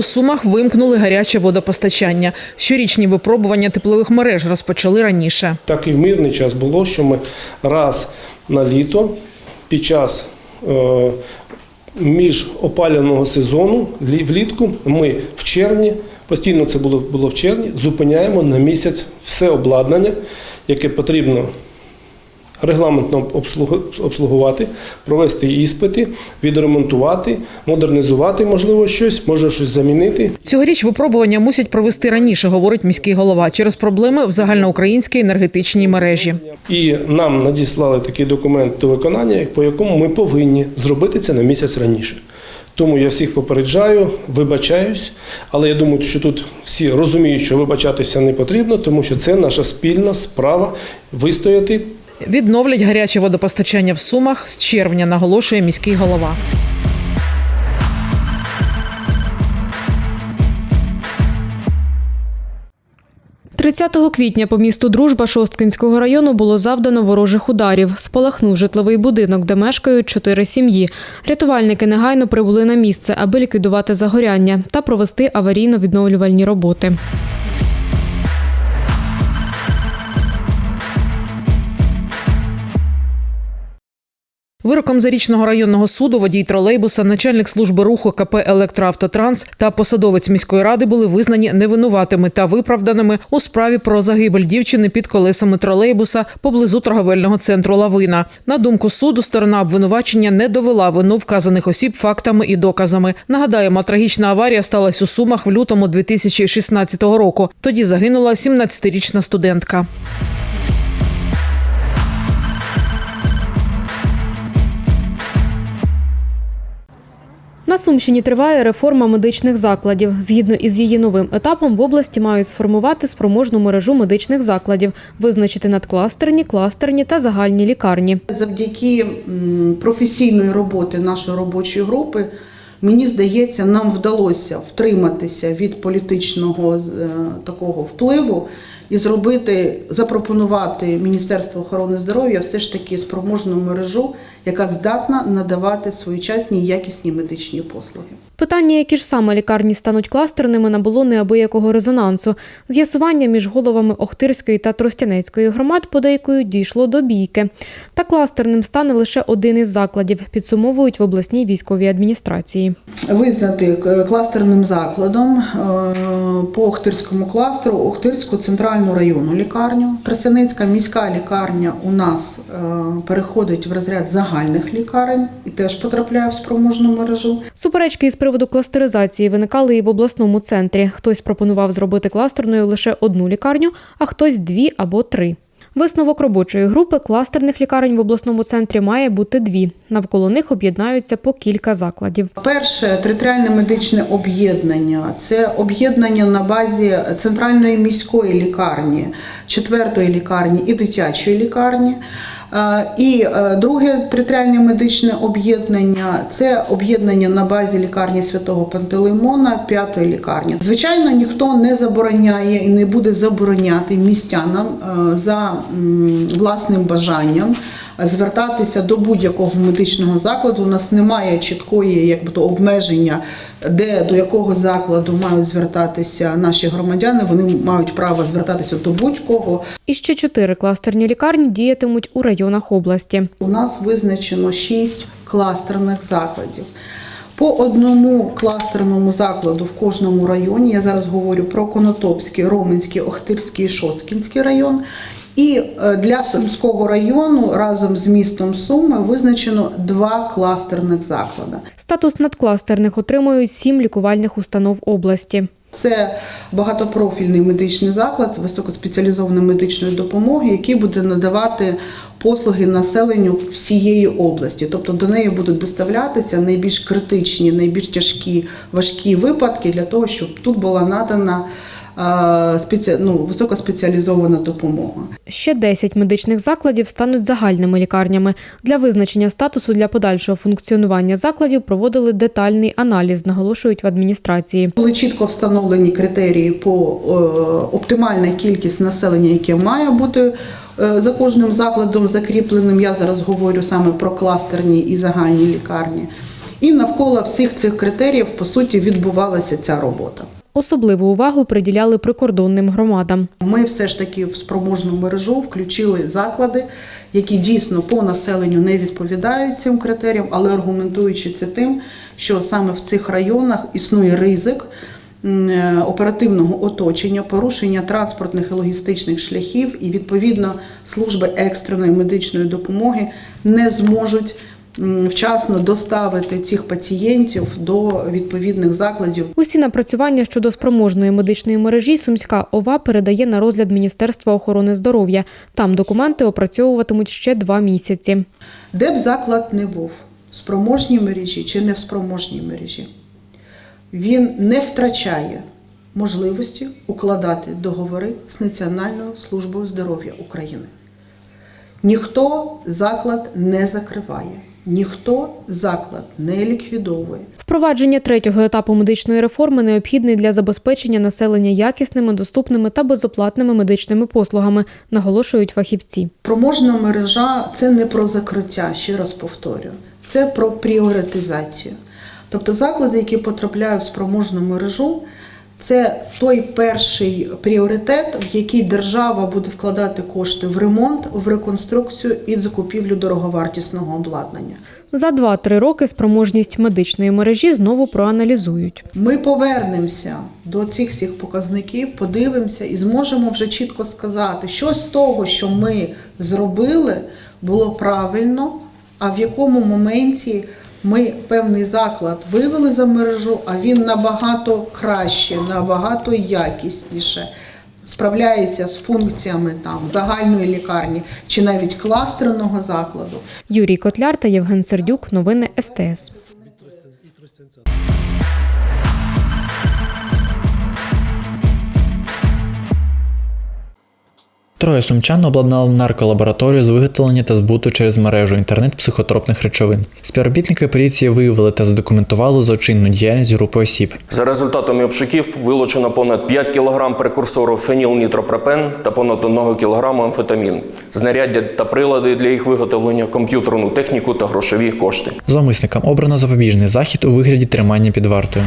У Сумах вимкнули гаряче водопостачання. Щорічні випробування теплових мереж розпочали раніше. Так і в мирний час було, що ми раз на літо під час е, між опалювального сезону лі- влітку ми в червні, постійно це було, було в червні, зупиняємо на місяць все обладнання, яке потрібно регламентно обслугу- обслугувати, провести іспити, відремонтувати, модернізувати, можливо, щось, може щось замінити. Цьогоріч випробування мусять провести раніше, говорить міський голова, через проблеми в загальноукраїнській енергетичній мережі. І нам надіслали такий документ до виконання, по якому ми повинні зробити це на місяць раніше. Тому я всіх попереджаю, вибачаюсь, але я думаю, що тут всі розуміють, що вибачатися не потрібно, тому що це наша спільна справа вистояти Відновлять гаряче водопостачання в Сумах з червня, наголошує міський голова. – 30 квітня по місту Дружба Шосткинського району було завдано ворожих ударів. Спалахнув житловий будинок, де мешкають чотири сім'ї. Рятувальники негайно прибули на місце, аби ліквідувати загоряння та провести аварійно-відновлювальні роботи. Вироком зарічного районного суду водій тролейбуса, начальник служби руху КП «Електроавтотранс» та посадовець міської ради були визнані невинуватими та виправданими у справі про загибель дівчини під колесами тролейбуса поблизу торговельного центру Лавина. На думку суду, сторона обвинувачення не довела вину вказаних осіб фактами і доказами. Нагадаємо, трагічна аварія сталася у Сумах в лютому 2016 року. Тоді загинула 17-річна студентка. На Сумщині триває реформа медичних закладів. Згідно із її новим етапом, в області мають сформувати спроможну мережу медичних закладів, визначити надкластерні, кластерні та загальні лікарні. Завдяки професійної роботи нашої робочої групи, мені здається, нам вдалося втриматися від політичного е, такого впливу і зробити, запропонувати Міністерству охорони здоров'я все ж таки спроможну мережу, яка здатна надавати своєчасні і якісні медичні послуги. Питання, які ж саме лікарні стануть кластерними, набуло неабиякого резонансу. З'ясування між головами Охтирської та Тростянецької громад подейкою дійшло до бійки. Та кластерним стане лише один із закладів, підсумовують в обласній військовій адміністрації. Визнати е, кластерним закладом е, по Охтирському кластеру Охтирську центральну районну лікарню. Тростянецька міська лікарня у нас е, переходить в розряд загальних лікарень і теж потрапляє в спроможну мережу. Суперечки із приводу кластеризації виникали і в обласному центрі. Хтось пропонував зробити кластерною лише одну лікарню, а хтось дві або три. Висновок робочої групи кластерних лікарень в обласному центрі має бути дві. Навколо них об'єднаються по кілька закладів. Перше територіальне медичне об'єднання це об'єднання на базі центральної міської лікарні, четвертої лікарні і дитячої лікарні. І е, друге територіальне медичне об'єднання це об'єднання на базі лікарні святого Пантелеймона, п'ятої лікарні. Звичайно, ніхто не забороняє і не буде забороняти містянам е, за власним бажанням звертатися до будь-якого медичного закладу. У нас немає чіткої якби то обмеження, де до якого закладу мають звертатися наші громадяни. Вони мають право звертатися до будь-кого. І ще чотири кластерні лікарні діятимуть у районах області. У нас визначено шість кластерних закладів. По одному кластерному закладу в кожному районі, я зараз говорю про Конотопський, Роменський, Охтирський і Шосткінський район. І е, для Сумського району разом з містом Суми визначено два кластерних заклади. Статус надкластерних отримують сім лікувальних установ області. Це багатопрофільний медичний заклад високоспеціалізованої медичної допомоги, який буде надавати послуги населенню всієї області. Тобто до неї будуть доставлятися найбільш критичні, найбільш тяжкі, важкі випадки для того, щоб тут була надана. Ну, високоспеціалізована допомога. Ще 10 медичних закладів стануть загальними лікарнями. Для визначення статусу для подальшого функціонування закладів проводили детальний аналіз, наголошують в адміністрації. Були чітко встановлені критерії по е, оптимальна кількість населення, яке має бути е, за кожним закладом закріпленим. Я зараз говорю саме про кластерні і загальні лікарні. І навколо всіх цих критеріїв по суті відбувалася ця робота. Особливу увагу приділяли прикордонним громадам. Ми все ж таки в спроможну мережу включили заклади, які дійсно по населенню не відповідають цим критеріям, але аргументуючи це тим, що саме в цих районах існує ризик е, оперативного оточення, порушення транспортних і логістичних шляхів, і відповідно служби екстреної медичної допомоги не зможуть вчасно доставити цих пацієнтів до відповідних закладів Усі напрацювання щодо спроможної медичної мережі Сумська ОВА передає на розгляд Міністерства охорони здоров'я. Там документи опрацьовуватимуть ще два місяці. Де б заклад не був, в спроможній мережі чи не в спроможній мережі, він не втрачає можливості укладати договори з Національною службою здоров'я України. Ніхто заклад не закриває, ніхто заклад не ліквідовує. Впровадження третього етапу медичної реформи необхідний для забезпечення населення якісними, доступними та безоплатними медичними послугами, наголошують фахівці. Проможна мережа це не про закриття, ще раз повторюю, це про пріоритизацію. Тобто заклади, які потрапляють в спроможну мережу, це той перший пріоритет, в який держава буде вкладати кошти в ремонт, в реконструкцію і закупівлю дороговартісного обладнання. За 2-3 роки спроможність медичної мережі знову проаналізують. Ми повернемося до цих всіх показників, подивимося і зможемо вже чітко сказати, що з того, що ми зробили, було правильно, а в якому моменті ми певний заклад вивели за мережу, а він набагато краще, набагато якісніше справляється з функціями там загальної лікарні чи навіть кластерного закладу. Юрій Котляр та Євген Сердюк. Новини СТС. Троє сумчан обладнали нарколабораторію з виготовлення та збуту через мережу інтернет психотропних речовин. Співробітники поліції виявили та задокументували злочинну діяльність групи осіб. За результатами обшуків вилучено понад 5 кг прекурсору фенілнітропропен та понад 1 кг амфетамін, знаряддя та прилади для їх виготовлення, комп'ютерну техніку та грошові кошти. Зловмисникам обрано запобіжний захід у вигляді тримання під вартою.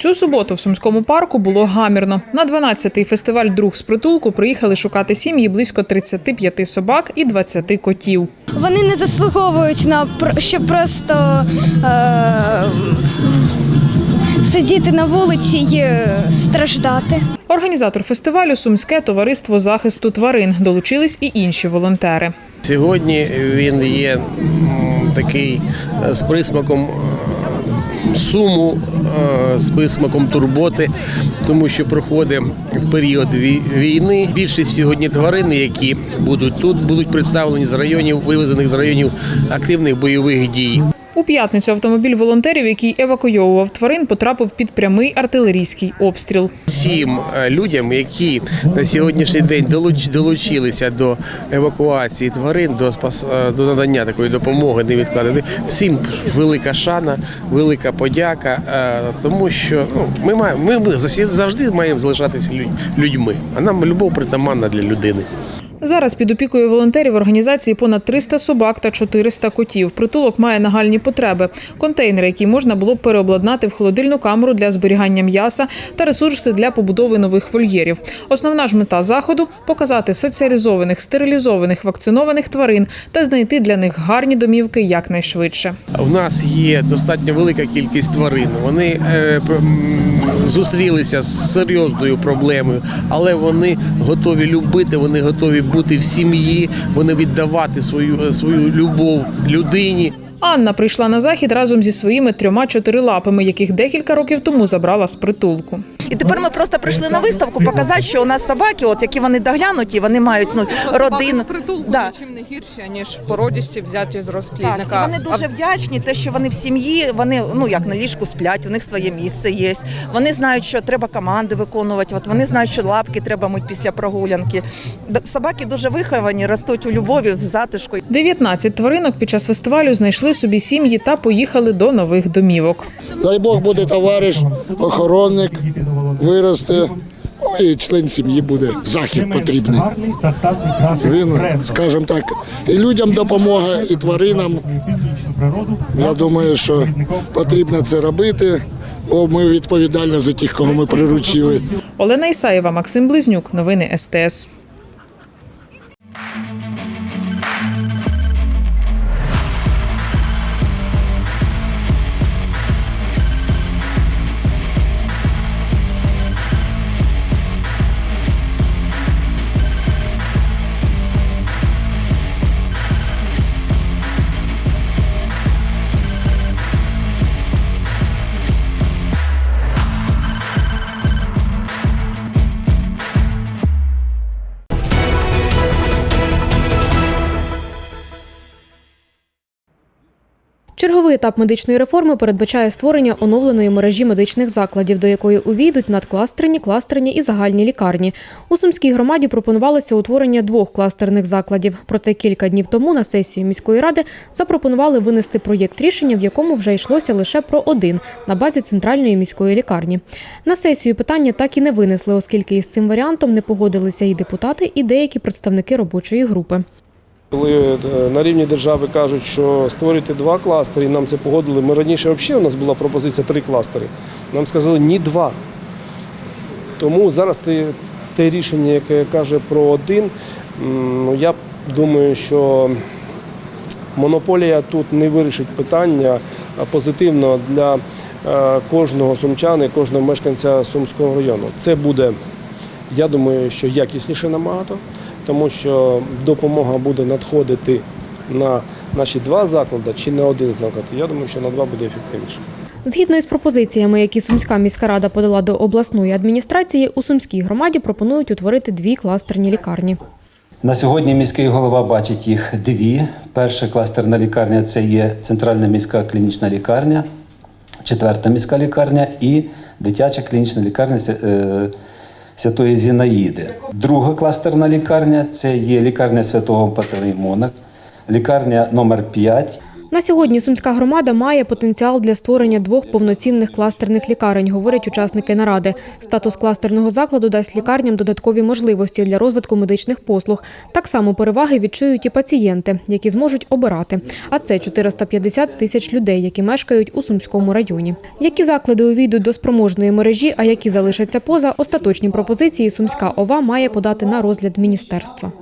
Цю суботу в Сумському парку було гамірно. На 12-й фестиваль Друг з притулку приїхали шукати сім'ї близько 35 собак і 20 котів. Вони не заслуговують на щоб просто е- сидіти на вулиці і страждати. Організатор фестивалю Сумське товариство захисту тварин долучились і інші волонтери. Сьогодні він є такий е, з присмаком е, суму, е, з висмаком турботи, тому що проходимо в період вій- війни. Більшість сьогодні тварин, які будуть тут, будуть представлені з районів, вивезених з районів активних бойових дій. У п'ятницю автомобіль волонтерів, який евакуйовував тварин, потрапив під прямий артилерійський обстріл. Всім е, людям, які на сьогоднішній день долучилися до евакуації тварин, до е, до надання такої допомоги невідкладної, всім велика шана, велика подяка, е, тому що ну, ми маємо ми, завжди маємо залишатися людьми, а нам любов притаманна для людини. Зараз під опікою волонтерів організації понад 300 собак та 400 котів. Притулок має нагальні потреби: контейнери, які можна було б переобладнати в холодильну камеру для зберігання м'яса та ресурси для побудови нових вольєрів. Основна ж мета заходу показати соціалізованих, стерилізованих, вакцинованих тварин та знайти для них гарні домівки якнайшвидше. У нас є достатньо велика кількість тварин. Вони е, зустрілися з серйозною проблемою, але вони готові любити, вони готові бути в сім'ї, вони віддавати свою, свою любов людині. Анна прийшла на захід разом зі своїми трьома чотирилапами, яких декілька років тому забрала з притулку. І тепер ми просто прийшли на виставку показати, що у нас собаки, от які вони доглянуті, вони мають ну родину. притулку Да. нічим не гірші, ніж породісті взяті з Так, розплідника. і вони дуже вдячні, те, що вони в сім'ї, вони ну як на ліжку сплять, у них своє місце є. Вони знають, що треба команди виконувати. От вони знають, що лапки треба мити після прогулянки. Д- Собаки дуже виховані, ростуть у любові, в затишку. 19 тваринок під час фестивалю знайшли собі сім'ї та поїхали до нових домівок. Дай Бог буде товариш, охоронник, виросте. Ну і член сім'ї буде. Захід потрібний. Він, скажімо так, і людям допомога, і тваринам. Я думаю, що потрібно це робити, бо ми відповідальні за тих, кого ми приручили. Олена Ісаєва, Максим Близнюк. Новини СТС. Черговий етап медичної реформи передбачає створення оновленої мережі медичних закладів, до якої увійдуть надкластерні, кластерні і загальні лікарні. У Сумській громаді пропонувалося утворення двох кластерних закладів. Проте кілька днів тому на сесію міської ради запропонували винести проєкт рішення, в якому вже йшлося лише про один на базі центральної міської лікарні. На сесію питання так і не винесли, оскільки із цим варіантом не погодилися і депутати, і деякі представники робочої групи. Коли е, на рівні держави кажуть, що створюйте два кластери, нам це погодили. Ми раніше взагалі у нас була пропозиція три кластери. Нам сказали ні два. Тому зараз те, те рішення, яке каже про один, ну, я думаю, що монополія тут не вирішить питання позитивно для е, кожного сумчана і кожного мешканця Сумського району. Це буде, я думаю, що якісніше набагато, тому що допомога буде надходити на наші два заклади чи на один заклад. Я думаю, що на два буде ефективніше. Згідно із пропозиціями, які Сумська міська рада подала до обласної адміністрації, у Сумській громаді пропонують утворити дві кластерні лікарні. На сьогодні міський голова бачить їх дві. Перша кластерна лікарня це є центральна міська клінічна лікарня, четверта міська лікарня і дитяча клінічна лікарня е, Святої Зінаїди. Друга кластерна лікарня це є лікарня Святого Пантелеймона, лікарня номер 5 На сьогодні Сумська громада має потенціал для створення двох повноцінних кластерних лікарень, говорять учасники наради. Статус кластерного закладу дасть лікарням додаткові можливості для розвитку медичних послуг. Так само переваги відчують і пацієнти, які зможуть обирати. А це 450 тисяч людей, які мешкають у Сумському районі. Які заклади увійдуть до спроможної мережі, а які залишаться поза, остаточні пропозиції Сумська ОВА має подати на розгляд міністерства.